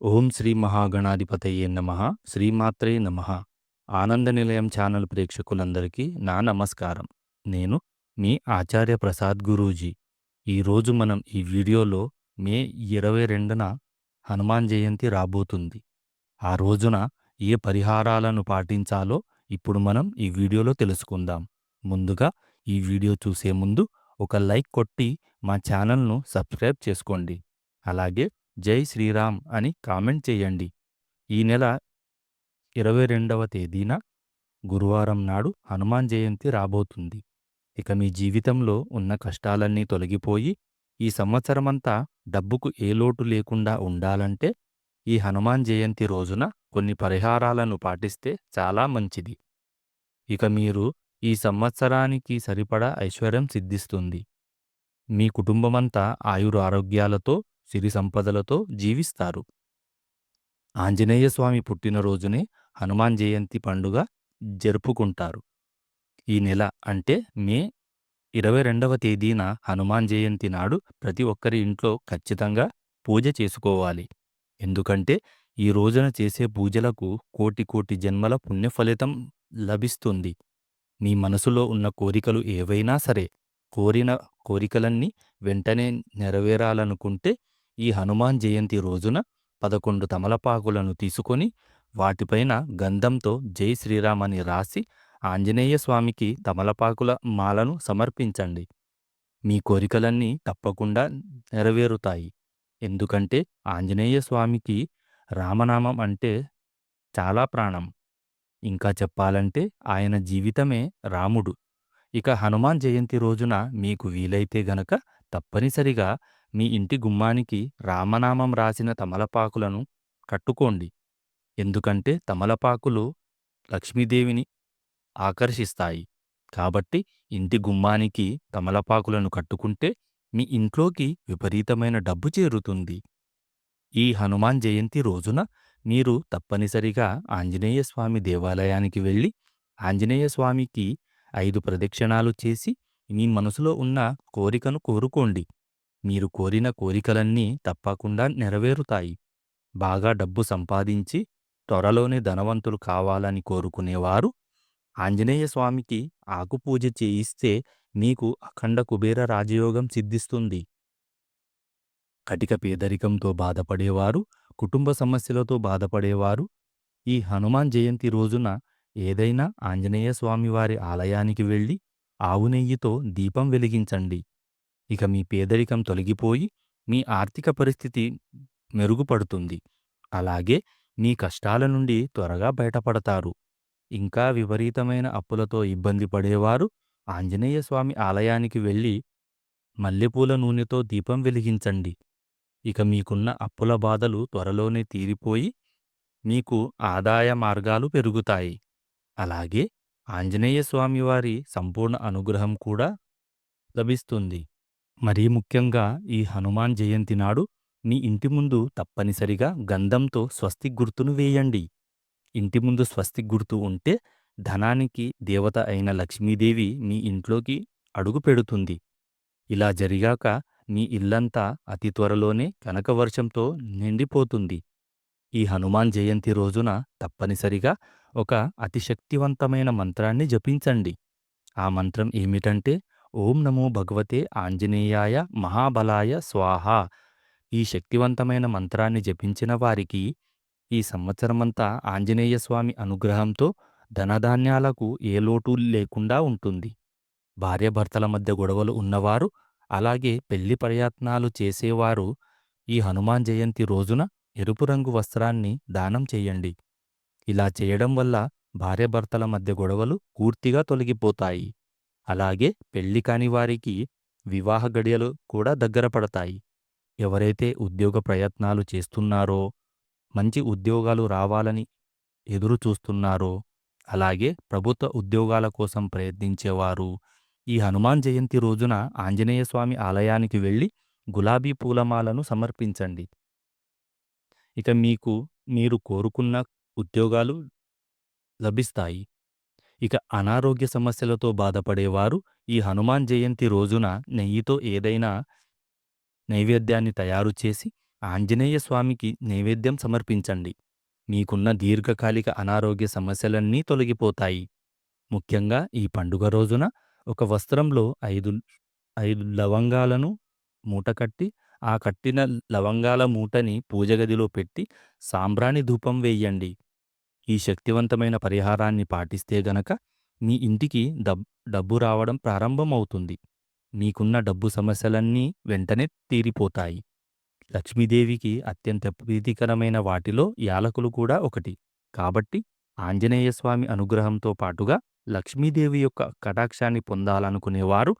ఓం శ్రీ మహాగణాధిపతయే నమ. శ్రీమాత్రే నమ. ఆనంద నిలయం ఛానల్ ప్రేక్షకులందరికీ నా నమస్కారం. నేను మీ ఆచార్య ప్రసాద్ గురూజీ. ఈరోజు మనం ఈ వీడియోలో మే ఇరవై రెండున హనుమాన్ జయంతి రాబోతుంది. ఆ రోజున ఏ పరిహారాలను పాటించాలో ఇప్పుడు మనం ఈ వీడియోలో తెలుసుకుందాం. ముందుగా ఈ వీడియో చూసే ముందు ఒక లైక్ కొట్టి మా ఛానల్ను సబ్స్క్రైబ్ చేసుకోండి. అలాగే జై శ్రీరామ్ అని కామెంట్ చేయండి. ఈ నెల ఇరవై రెండవ తేదీన గురువారం నాడు హనుమాన్ జయంతి రాబోతుంది. ఇక మీ జీవితంలో ఉన్న కష్టాలన్నీ తొలగిపోయి ఈ సంవత్సరమంతా డబ్బుకు ఏ లోటు లేకుండా ఉండాలంటే ఈ హనుమాన్ జయంతి రోజున కొన్ని పరిహారాలను పాటిస్తే చాలా మంచిది. ఇక మీరు ఈ సంవత్సరానికి సరిపడా ఐశ్వర్యం సిద్ధిస్తుంది. మీ కుటుంబమంతా ఆయుర ఆరోగ్యాలతో సిరి సంపదలతో జీవిస్తారు. ఆంజనేయస్వామి పుట్టినరోజునే హనుమాన్ జయంతి పండుగ జరుపుకుంటారు. ఈ నెల అంటే మే ఇరవై రెండవ తేదీన హనుమాన్ జయంతి నాడు ప్రతి ఒక్కరి ఇంట్లో ఖచ్చితంగా పూజ చేసుకోవాలి. ఎందుకంటే ఈ రోజున చేసే పూజలకు కోటి కోటి జన్మల పుణ్యఫలితం లభిస్తుంది. మీ మనసులో ఉన్న కోరికలు ఏవైనా సరే కోరిన కోరికలన్నీ వెంటనే నెరవేరాలనుకుంటే ఈ హనుమాన్ జయంతి రోజున పదకొండు తమలపాకులను తీసుకొని వాటిపైన గంధంతో జై శ్రీరామ్ అని రాసి ఆంజనేయ స్వామికి తమలపాకుల మాలను సమర్పించండి. మీ కోరికలన్నీ తప్పకుండా నెరవేరుతాయి. ఎందుకంటే ఆంజనేయ స్వామికి రామనామం అంటే చాలా ప్రాణం. ఇంకా చెప్పాలంటే ఆయన జీవితమే రాముడు. ఇక హనుమాన్ జయంతి రోజున మీకు వీలైతే గనక తప్పనిసరిగా మీ ఇంటి గుమ్మానికి రామనామం రాసిన తమలపాకులను కట్టుకోండి. ఎందుకంటే తమలపాకులు లక్ష్మీదేవిని ఆకర్షిస్తాయి. కాబట్టి ఇంటి గుమ్మానికి తమలపాకులను కట్టుకుంటే మీ ఇంట్లోకి విపరీతమైన డబ్బు చేరుతుంది. ఈ హనుమాన్ జయంతి రోజున మీరు తప్పనిసరిగా ఆంజనేయ స్వామి దేవాలయానికి వెళ్ళి ఆంజనేయ స్వామికి ఐదు ప్రదక్షిణాలు చేసి మీ మనసులో ఉన్న కోరికను కోరుకోండి. మీరు కోరిన కోరికలన్నీ తప్పకుండా నెరవేరుతాయి. బాగా డబ్బు సంపాదించి త్వరలోనే ధనవంతులు కావాలని కోరుకునేవారు. ఆంజనేయ స్వామికి ఆకుపూజ చేయిస్తే మీకు అఖండ కుబేర రాజయోగం సిద్ధిస్తుంది. కటిక పేదరికంతో బాధపడేవారు కుటుంబ సమస్యలతో బాధపడేవారు. ఈ హనుమాన్ జయంతి రోజున ఏదైనా ఆంజనేయ స్వామివారి ఆలయానికి వెళ్ళి ఆవు నెయ్యితో దీపం వెలిగించండి. ఇక మీ పేదరికం తొలగిపోయి మీ ఆర్థిక పరిస్థితి మెరుగుపడుతుంది. అలాగే మీ కష్టాల నుండి త్వరగా బయటపడతారు. ఇంకా విపరీతమైన అప్పులతో ఇబ్బంది పడేవారు ఆంజనేయ స్వామి ఆలయానికి వెళ్ళి మల్లెపూల నూనెతో దీపం వెలిగించండి. ఇక మీకున్న అప్పుల బాధలు త్వరలోనే తీరిపోయి మీకు ఆదాయ మార్గాలు పెరుగుతాయి. అలాగే ఆంజనేయ స్వామివారి సంపూర్ణ అనుగ్రహం కూడా లభిస్తుంది. మరీ ముఖ్యంగా ఈ హనుమాన్ జయంతి నాడు మీ ఇంటి ముందు తప్పనిసరిగా గంధంతో స్వస్తిక్ గుర్తును వేయండి. ఇంటి ముందు స్వస్తిక్ గుర్తు ఉంటే ధనానికి దేవత అయిన లక్ష్మీదేవి మీ ఇంట్లోకి అడుగు పెడుతుంది. ఇలా జరిగాక మీ ఇల్లంతా అతి త్వరలోనే కనకవర్షంతో నిండిపోతుంది. ఈ హనుమాన్ జయంతి రోజున తప్పనిసరిగా ఒక అతిశక్తివంతమైన మంత్రాన్ని జపించండి. ఆ మంత్రం ఏమిటంటే ఓం నమో భగవతే ఆంజనేయాయ మహాబలాయ స్వాహ. ఈ శక్తివంతమైన మంత్రాన్ని జపించిన వారికి ఈ సంవత్సరమంతా ఆంజనేయ స్వామి అనుగ్రహంతో ధనధాన్యాలకు ఏ లోటు లేకుండా ఉంటుంది. భార్యాభర్తల మధ్య గొడవలు ఉన్నవారు అలాగే పెళ్ళి ప్రయత్నాలు చేసేవారు ఈ హనుమాన్ జయంతి రోజున ఎరుపు రంగు వస్త్రాన్ని దానం చేయండి. ఇలా చేయడం వల్ల భార్యాభర్తల మధ్య గొడవలు పూర్తిగా తొలగిపోతాయి. అలాగే పెళ్ళి కాని వారికి వివాహ గడియలు కూడా దగ్గర పడతాయి. ఎవరైతే ఉద్యోగ ప్రయత్నాలు చేస్తున్నారో మంచి ఉద్యోగాలు రావాలని ఎదురు చూస్తున్నారో అలాగే ప్రభుత్వ ఉద్యోగాల కోసం ప్రయత్నించేవారు ఈ హనుమాన్ జయంతి రోజున ఆంజనేయ స్వామి ఆలయానికి వెళ్ళి గులాబీ పూలమాలను సమర్పించండి. ఇక మీకు మీరు కోరుకున్న ఉద్యోగాలు లభిస్తాయి. ఇక అనారోగ్య సమస్యలతో బాధపడేవారు ఈ హనుమాన్ జయంతి రోజున నెయ్యితో ఏదైనా నైవేద్యాన్ని తయారు చేసి ఆంజనేయ స్వామికి నైవేద్యం సమర్పించండి. మీకున్న దీర్ఘకాలిక అనారోగ్య సమస్యలన్నీ తొలగిపోతాయి. ముఖ్యంగా ఈ పండుగ రోజున ఒక వస్త్రంలో ఐదు ఐదు లవంగాలను మూటకట్టి ఆ కట్టిన లవంగాల మూటని పూజగదిలో పెట్టి సాంబ్రాణి ధూపం వేయండి. ఈ శక్తివంతమైన పరిహారాన్ని పాటిస్తే గనక మీ ఇంటికి డబ్ డబ్బు రావడం ప్రారంభమవుతుంది. మీకున్న డబ్బు సమస్యలన్నీ వెంటనే తీరిపోతాయి. లక్ష్మీదేవికి అత్యంత ప్రీతికరమైన వాటిలో యాలకులు కూడా ఒకటి. కాబట్టి ఆంజనేయ స్వామి అనుగ్రహంతో పాటుగా లక్ష్మీదేవి యొక్క కటాక్షాన్ని పొందాలనుకునేవారు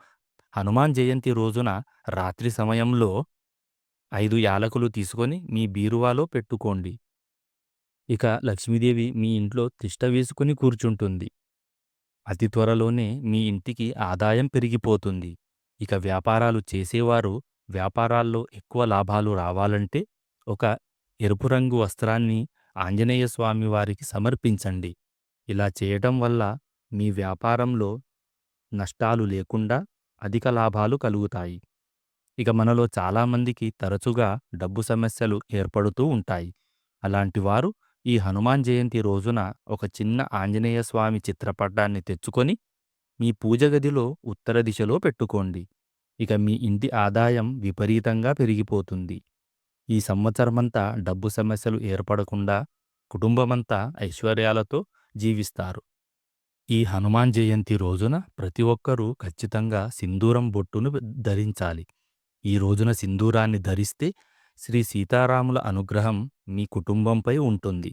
హనుమాన్ జయంతి రోజున రాత్రి సమయంలో ఐదు యాలకులు తీసుకొని మీ బీరువాలో పెట్టుకోండి. ఇక లక్ష్మీదేవి మీ ఇంట్లో తిష్ట వేసుకుని కూర్చుంటుంది. అతి త్వరలోనే మీ ఇంటికి ఆదాయం పెరిగిపోతుంది. ఇక వ్యాపారాలు చేసేవారు వ్యాపారాల్లో ఎక్కువ లాభాలు రావాలంటే ఒక ఎరుపు రంగు వస్త్రాన్ని ఆంజనేయ స్వామి వారికి సమర్పించండి. ఇలా చేయటం వల్ల మీ వ్యాపారంలో నష్టాలు లేకుండా అధిక లాభాలు కలుగుతాయి. ఇక మనలో చాలామందికి తరచుగా డబ్బు సమస్యలు ఏర్పడుతూ ఉంటాయి. అలాంటి వారు ఈ హనుమాన్ జయంతి రోజున ఒక చిన్న ఆంజనేయ స్వామి చిత్రపటాన్ని తెచ్చుకొని మీ పూజ గదిలో ఉత్తర దిశలో పెట్టుకోండి. ఇక మీ ఇంటి ఆదాయం విపరీతంగా పెరిగిపోతుంది. ఈ సంవత్సరమంతా డబ్బు సమస్యలు ఏర్పడకుండా కుటుంబమంతా ఐశ్వర్యాలతో జీవిస్తారు. ఈ హనుమాన్ జయంతి రోజున ప్రతి ఒక్కరూ ఖచ్చితంగా సింధూరం బొట్టును ధరించాలి. ఈ రోజున సింధూరాన్ని ధరిస్తే శ్రీ సీతారాముల అనుగ్రహం మీ కుటుంబంపై ఉంటుంది.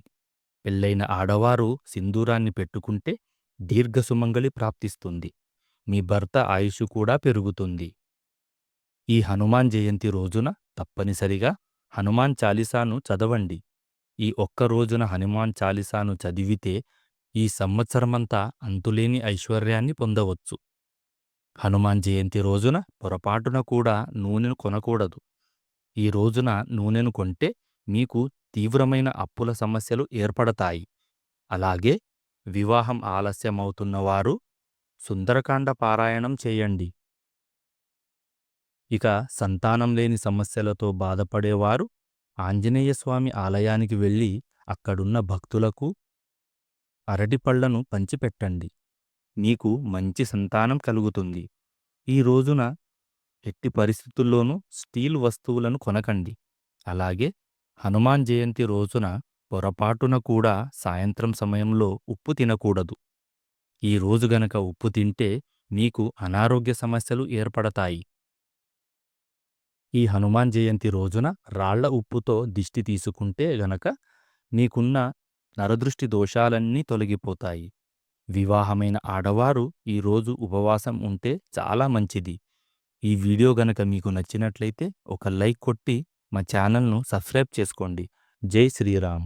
పెళ్ళైన ఆడవారు సింధూరాన్ని పెట్టుకుంటే దీర్ఘసుమంగళి ప్రాప్తిస్తుంది. మీ భర్త ఆయుష్ కూడా పెరుగుతుంది. ఈ హనుమాన్ జయంతి రోజున తప్పనిసరిగా హనుమాన్ చాలీసాను చదవండి. ఈ ఒక్క రోజున హనుమాన్ చాలీసాను చదివితే ఈ సంవత్సరమంతా అంతులేని ఐశ్వర్యాన్ని పొందవచ్చు. హనుమాన్ జయంతి రోజున పొరపాటున కూడా నూనెను కొనకూడదు. ఈ రోజున నూనెను కొంటే మీకు తీవ్రమైన అప్పుల సమస్యలు ఏర్పడతాయి. అలాగే వివాహం ఆలస్యమవుతున్నవారు సుందరకాండ పారాయణం చేయండి. ఇక సంతానం లేని సమస్యలతో బాధపడేవారు ఆంజనేయస్వామి ఆలయానికి వెళ్ళి అక్కడున్న భక్తులకు అరటిపళ్ళను పంచిపెట్టండి. మీకు మంచి సంతానం కలుగుతుంది. ఈ రోజున ఎట్టి పరిస్థితుల్లోనూ స్టీల్ వస్తువులను కొనకండి. అలాగే హనుమాన్ జయంతి రోజున పొరపాటున కూడా సాయంత్రం సమయంలో ఉప్పు తినకూడదు. ఈ రోజు గనక ఉప్పు తింటే మీకు అనారోగ్య సమస్యలు ఏర్పడతాయి. ఈ హనుమాన్ జయంతి రోజున రాళ్ళ ఉప్పుతో దిష్టి తీసుకుంటే గనక నీకున్న నరదృష్టి దోషాలన్నీ తొలగిపోతాయి. వివాహమైన ఆడవారు ఈరోజు ఉపవాసం ఉంటే చాలా మంచిది. ఈ వీడియో గనక మీకు నచ్చినట్లయితే ఒక లైక్ కొట్టి మా ఛానల్ను సబ్స్క్రైబ్ చేసుకోండి. జై శ్రీరామ్.